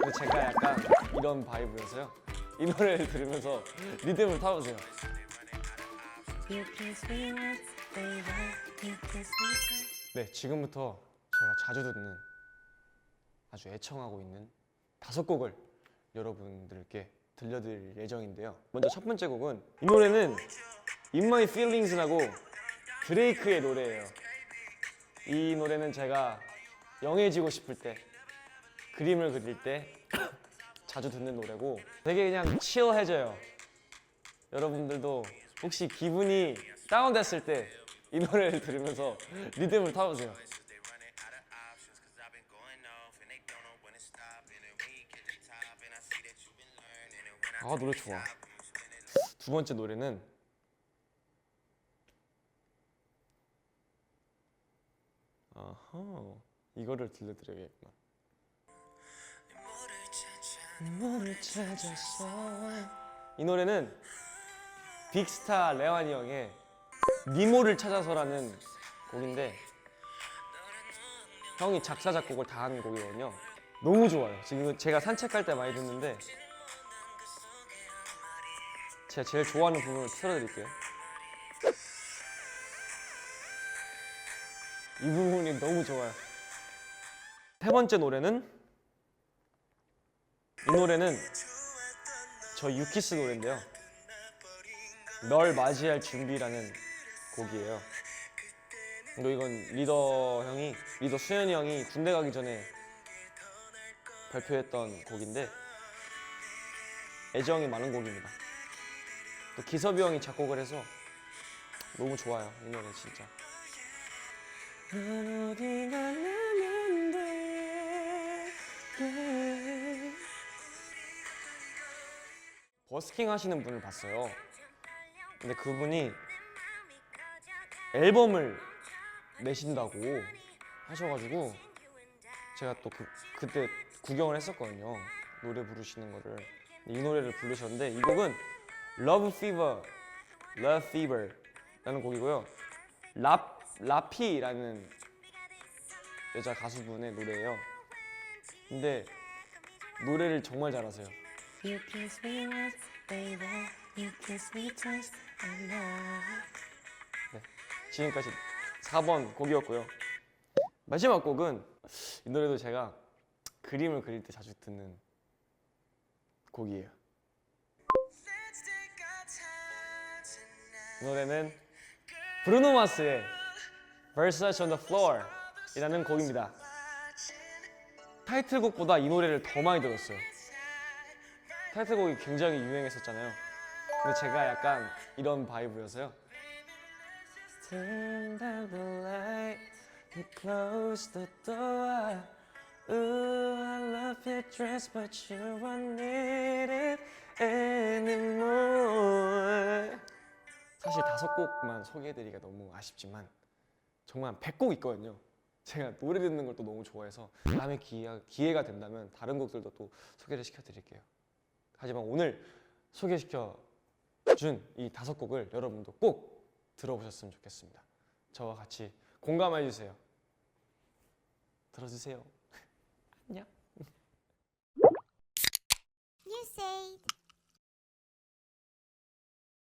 근데 제가 약간 이런 바이브여서요. 이 노래를 들으면서 리듬을 타보세요. 네, 지금부터 제가 자주 듣는 아주 애청하고 있는 다섯 곡을 여러분들께 들려드릴 예정인데요. 먼저 첫 번째 곡은 이 노래는 In My Feelings라고 드레이크의 노래예요. 이 노래는 제가 영해지고 싶을 때 그림을 그릴 때 자주 듣는 노래고 되게 그냥 칠해져요. 여러분들도 혹시 기분이 다운됐을 때 이 노래를 들으면서 리듬을 타보세요. 아 노래 좋아. 두 번째 노래는 아하 이거를 들려드려야겠구나. 이 노래는 빅스타 레완이 형의 니모를 찾아서라는 곡인데 형이 작사 작곡을 다 한 곡이거든요. 너무 좋아요. 지금 제가 산책할 때 많이 듣는데 제가 제일 좋아하는 부분을 틀어드릴게요. 이 부분이 너무 좋아요. 세 번째 노래는 이 노래는 저 유키스 노래인데요. 널 맞이할 준비라는 곡이에요. 그리고 이건 리더 형이 리더 수현이 형이 군대 가기 전에 발표했던 곡인데 애정이 많은 곡입니다. 또 기섭이 형이 작곡을 해서 너무 좋아요 이 노래 진짜. 버스킹 하시는 분을 봤어요. 근데 그분이 앨범을 내신다고 하셔가지고 제가 또 그, 그때 구경을 했었거든요. 노래 부르시는 거를. 이 노래를 부르셨는데 이 곡은 Love Fever, Love Fever라는 곡이고요. 라, 라피라는 여자 가수분의 노래예요. 근데 노래를 정말 잘하세요. You kiss me once, baby. You kiss me twice, I love. 네, 지금까지 4번 곡이었고요. 마지막 곡은 이 노래도 제가 그림을 그릴 때 자주 듣는 곡이에요. 이 노래는 브루노 마스의 Versace on the Floor 이라는 곡입니다. 타이틀곡보다 이 노래를 더 많이 들었어요. 타이틀곡이 굉장히 유행했었잖아요. 근데 제가 약간 이런 바이브여서요. Turn down the light and close the door. Ooh, I love your dress, but you won't need it anymore. 사실 다섯 곡만 소개해드리기가 너무 아쉽지만 정말 100곡 있거든요. 제가 노래 듣는 걸 또 너무 좋아해서 다음에 기회가, 기회가 된다면 다른 곡들도 또 소개를 시켜드릴게요. 하지만 오늘 소개시켜 준 이 다섯 곡을 여러분도 꼭 들어보셨으면 좋겠습니다. 저와 같이 공감해 주세요. 들어주세요. 안녕.